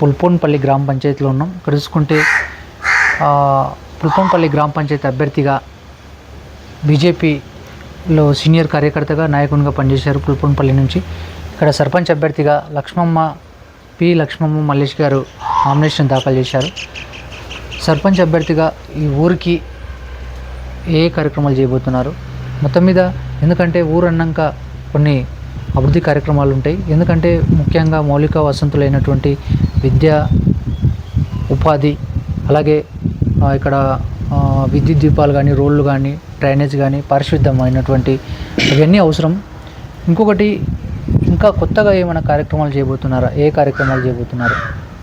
పుల్పోన్పల్లి గ్రామ పంచాయతీలో ఉన్నాం. ఇక్కడ చూసుకుంటే పుల్పోన్పల్లి గ్రామ పంచాయతీ అభ్యర్థిగా బీజేపీలో సీనియర్ కార్యకర్తగా నాయకునిగా పనిచేశారు పుల్పోన్పల్లి నుంచి. ఇక్కడ సర్పంచ్ అభ్యర్థిగా లక్ష్మమ్మ పి లక్ష్మమ్మ మల్లేష్ గారు నామినేషన్ దాఖలు చేశారు. సర్పంచ్ అభ్యర్థిగా ఈ ఊరికి ఏ కార్యక్రమాలు చేయబోతున్నారు? మొత్తం మీద ఎందుకంటే ఊరు అన్నాక కొన్ని అభివృద్ధి కార్యక్రమాలు ఉంటాయి. ఎందుకంటే ముఖ్యంగా మౌలిక వసంతులైనటువంటి విద్య ఉపాధి అలాగే ఇక్కడ విద్యుత్ దీపాలు కానీ రోడ్లు కానీ డ్రైనేజ్ కానీ పరిశుద్ధమైనటువంటి ఇవన్నీ అవసరం. ఇంకొకటి ఇంకా కొత్తగా ఏమైనా కార్యక్రమాలు చేయబోతున్నారా? ఏ కార్యక్రమాలు చేయబోతున్నారు?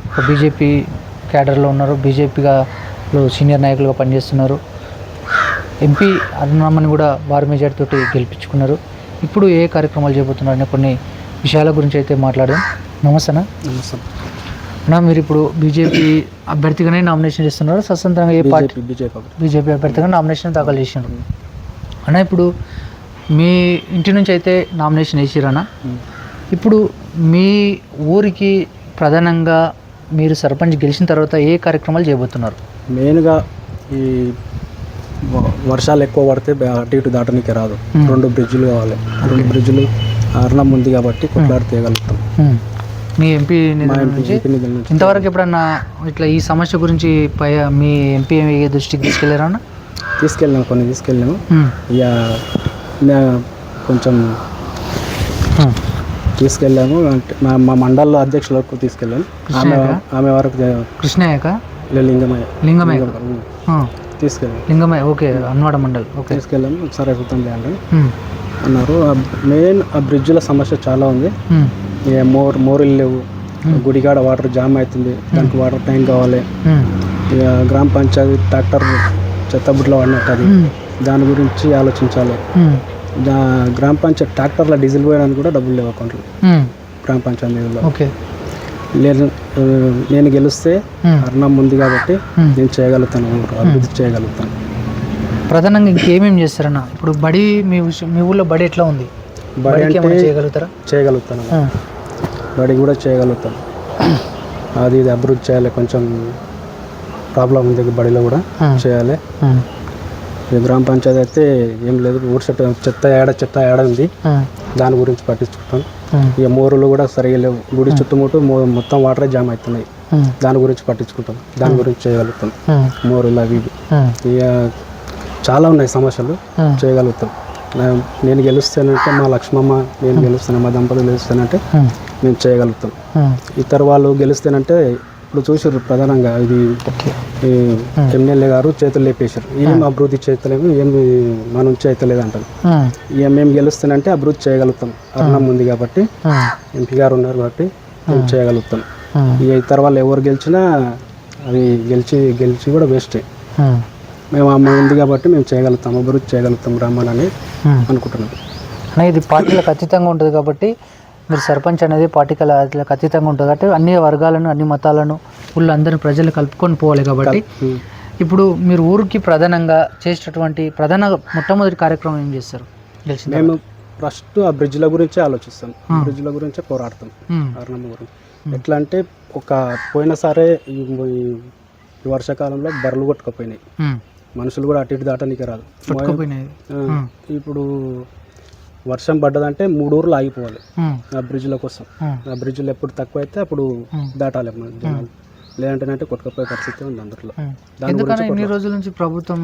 ఒక బీజేపీ క్యాడర్లో ఉన్నారు. బీజేపీగా సీనియర్ నాయకులుగా పనిచేస్తున్నారు. ఎంపీ అరుణామని కూడా వారి మెజార్టీ తోటి గెలిపించుకున్నారు. ఇప్పుడు ఏ కార్యక్రమాలు చేయబోతున్నారు అనే కొన్ని విషయాల గురించి అయితే మాట్లాడదాం. నమస్తేనా నమస్తే. అన్నా మీరు ఇప్పుడు బీజేపీ అభ్యర్థిగానే నామినేషన్ చేస్తున్నారు? స్వతంత్రంగా ఏ పార్టీ? బీజేపీ బీజేపీ అభ్యర్థిగా నామినేషన్ దాఖలు చేసినారు అన్న ఇప్పుడు మీ ఇంటి నుంచి అయితే నామినేషన్ వేసిరన్నా ఇప్పుడు మీ ఊరికి ప్రధానంగా మీరు సర్పంచ్ గెలిచిన తర్వాత ఏ కార్యక్రమాలు చేయబోతున్నారు మెయిన్గా ఈ వర్షాలు ఎక్కువ పడితే అటు ఇటు దాటనికి రాదు. రెండు బ్రిడ్జిలు కావాలి. రెండు బ్రిడ్జిలు అరణం ఉంది కాబట్టి కొట్లాడి తీయగలుగుతాం. మీ ఎంపీ నుంచి ఇంతవరకు ఎప్పుడన్నా ఇట్లా ఈ సమస్య గురించి పై మీ ఎంపీ దృష్టికి తీసుకెళ్ళారా అన్న? తీసుకెళ్ళాము కొన్ని తీసుకెళ్ళాము. ఇక కొంచెం. తీసుకెళ్ళాము. అంటే మా మా మండల అధ్యక్షుల వరకు తీసుకెళ్ళాము ఆమె ఆమె వరకు కృష్ణయ్యక? లింగమయ్య. లింగమయ్య. తీసుకెళ్ళాము లింగమయ్య ఓకే అన్వాడ మండల్ ఓకే. తీసుకెళ్ళాము ఒకసారి ఎక్కుతాం లేండి. అన్నారు మెయిన్ ఆ బ్రిడ్జ్ల సమస్య చాలా ఉంది. మోర్ మోరీలు లేవు. గుడికాడ వాటర్ జామ్ అవుతుంది. దానికి వాటర్ ట్యాంక్ కావాలి. ఇక గ్రామ పంచాయతీ ట్రాక్టర్ చెత్తబుట్లో వాడినట్టు అది. దాని గురించి ఆలోచించాలి. గ్రామ పంచాయతీ ట్రాక్టర్ల డీజిల్ పోయడానికి కూడా డబ్బులు లేవు అకౌంట్లో. గ్రామ పంచాయతీ ఓకే. ఆ, నేను గెలిస్తే. అర్ణం ఉంది కాబట్టి. నేను చేయగలుగుతాను అభివృద్ధి చేయగలుగుతాను ప్రధానంగా ఇంకేమేమి చేస్తారన్న ఇప్పుడు బడి మీ మీ ఊళ్ళో బడి ఎట్లా ఉంది బడి అంటే చేయగలుగుతారా చేయగలుగుతాను. బడి కూడా చేయగలుగుతాను అది ఇది అభివృద్ధి చేయాలి కొంచెం ప్రాబ్లం ఉంది బడిలో కూడా. చేయాలి గ్రామ పంచాయతీ అయితే ఏం లేదు ఊరు చెత్త చెత్త ఏడ చెత్త ఏడ ఉంది. దాని గురించి పట్టించుకుంటాం హ్మ్. ఇక మోరులు కూడా సరిగా లేవు గుడి చుట్టుముట్టు మొత్తం వాటరే జామ్ అవుతున్నాయి. దాని గురించి పట్టించుకుంటాం దాని గురించి చేయగలుగుతాం. మోరులు అవి ఇవి. ఇక చాలా ఉన్నాయి సమస్యలు. చేయగలుగుతాం నేను గెలుస్తానంటే మా లక్ష్మమ్మ నేను గెలుస్తాను మా దంపతులు గెలుస్తానంటే. మేము చేయగలుగుతాం. ఇతర వాళ్ళు గెలుస్తానంటే ఇప్పుడు చూసారు ప్రధానంగా ఇది ఎమ్మెల్యే గారు చేతులు లేపేశారు ఏం అభివృద్ధి చేతలేము ఏం మా నుంచి అవుతలేదు అంటారు హ్మ్. ఇక మేము గెలుస్తానంటే అభివృద్ధి చేయగలుగుతాం అర్ణం ఉంది కాబట్టి. ఎంపీ గారు ఉన్నారు కాబట్టి మేము చేయగలుగుతాం. ఇక ఇతర వాళ్ళు ఎవరు గెలిచినా అది గెలిచి గెలిచి కూడా వేస్టే. మేము అమ్మ ఉంది కాబట్టి మేము చేయగలుగుతాం అభివృద్ధి చేయగలుగుతాం బ్రాహ్మణ్ అని హ్మ్. అనుకుంటున్నాం ఇది పార్టీలకు అతీతంగా ఉంటుంది కాబట్టి మీరు సర్పంచ్ అనేది పార్టీలకు అతీతంగా ఉంటుంది. కాబట్టి అన్ని వర్గాలను అన్ని మతాలను ఊళ్ళో అందరిని ప్రజలు కలుపుకొని పోవాలి కాబట్టి. ఇప్పుడు మీరు ఊరికి ప్రధానంగా చేసేటటువంటి ప్రధాన మొట్టమొదటి కార్యక్రమం ఏం చేస్తారు? మేము ఫస్ట్ ఆ బ్రిడ్జ్ల గురించే ఆలోచిస్తాం. బ్రిడ్జ్ల గురించే పోరాడతాం. హ్మ్. అర్ణమ్మ గురించి. ఎట్లా అంటే ఒక పోయినసారే ఈ వర్షాకాలంలో బర్రెలు కొట్టుకుపోయినాయి. మనుషులు కూడా అటు ఇటు దాటానికి రాదు. ఇప్పుడు వర్షం పడ్డదంటే మూడు ఊర్లు ఆగిపోవాలి. ఆ బ్రిడ్జ్ల కోసం. ఆ బ్రిడ్జ్లు ఎప్పుడు తక్కువ అయితే అప్పుడు. దాటాలి మన జనాలు లేదంటేనంటే కొట్టుకుపోయే పరిస్థితి ఉంది అందులో హ్మ్. దాని ఇన్ని రోజుల నుంచి ప్రభుత్వం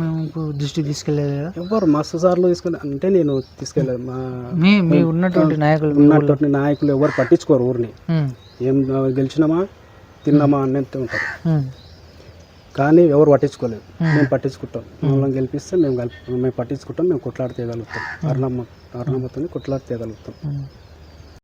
దృష్టి తీసుకెళ్ళలేదు ఎవరు మస్తు సార్లు తీసుకుని అంటే నేను తీసుకెళ్ళలేదు మా ఉన్నటువంటి నాయకులు. ఉన్నటువంటి నాయకులు ఎవరు పట్టించుకోరు ఊరిని. ఏం గెలిచినామా తిన్నామా అన్నట్టు ఉంటారు. కానీ ఎవరు పట్టించుకోలేదు. మేము. పట్టించుకుంటాం. మమ్మల్ని గెలిపిస్తే మేము మేము పట్టించుకుంటాం మేము కొట్లాడి తీయగలుగుతాం అరుణమ్మ అరుణమ్మతో కొట్లాడి తీయగలుగుతాం హ్మ్.